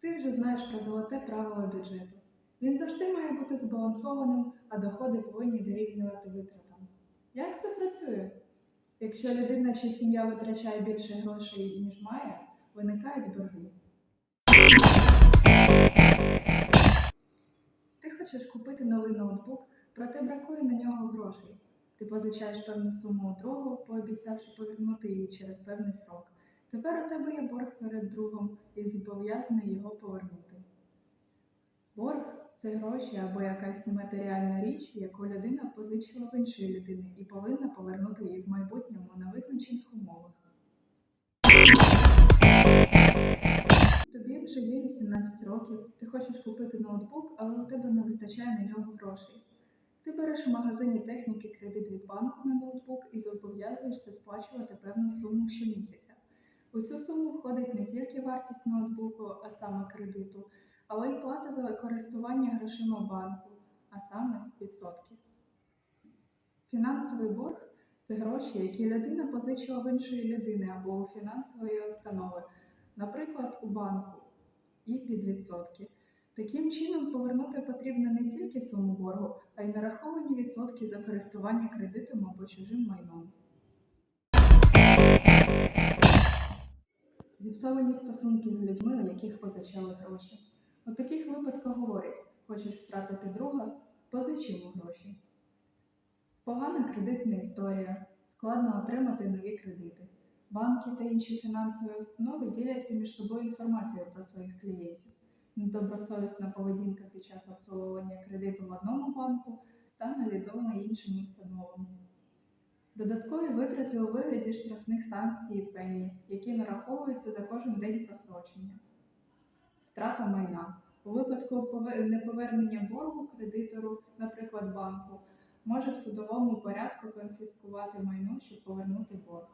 Ти вже знаєш про золоте правило бюджету. Він завжди має бути збалансованим, а доходи повинні дорівнювати витратам. Як це працює? Якщо людина чи сім'я витрачає більше грошей, ніж має, виникають борги. Ти хочеш купити новий ноутбук, проте бракує на нього грошей. Ти позичаєш певну суму у другу, пообіцявши повернути її через певний срок. Тепер у тебе є борг перед другом і зобов'язаний його повернути. Борг це гроші або якась матеріальна річ, яку людина позичила в іншої людини і повинна повернути її в майбутньому на визначених умовах. Тобі вже є 18 років, ти хочеш купити ноутбук, але у тебе не вистачає на нього грошей. Ти береш у магазині техніки кредит від банку на ноутбук і зобов'язуєшся сплачувати певну суму щомісяця. У цю суму входить не тільки вартість ноутбуку, а саме кредиту, але й плата за користування грошима банку, а саме відсотки. Фінансовий борг це гроші, які людина позичила в іншої людини або у фінансової установи, наприклад, у банку, і під відсотки. Таким чином, повернути потрібно не тільки суму боргу, а й нараховані відсотки за користування кредитом або чужим майном. Зіпсовані стосунки з людьми, у яких позичали гроші. У таких випадках говорять: хочеш втратити друга, позич гроші. Погана кредитна історія, складно отримати нові кредити. Банки та інші фінансові установи діляться між собою інформацією про своїх клієнтів. Недобросовісна поведінка під час обслуговування кредиту в одному банку стане відома іншим установам. Додаткові витрати у вигляді штрафних санкцій і пені, які нараховуються за кожен день просрочення. Втрата майна. У випадку неповернення боргу кредитору, наприклад, банку, може в судовому порядку конфіскувати майно, щоб повернути борг.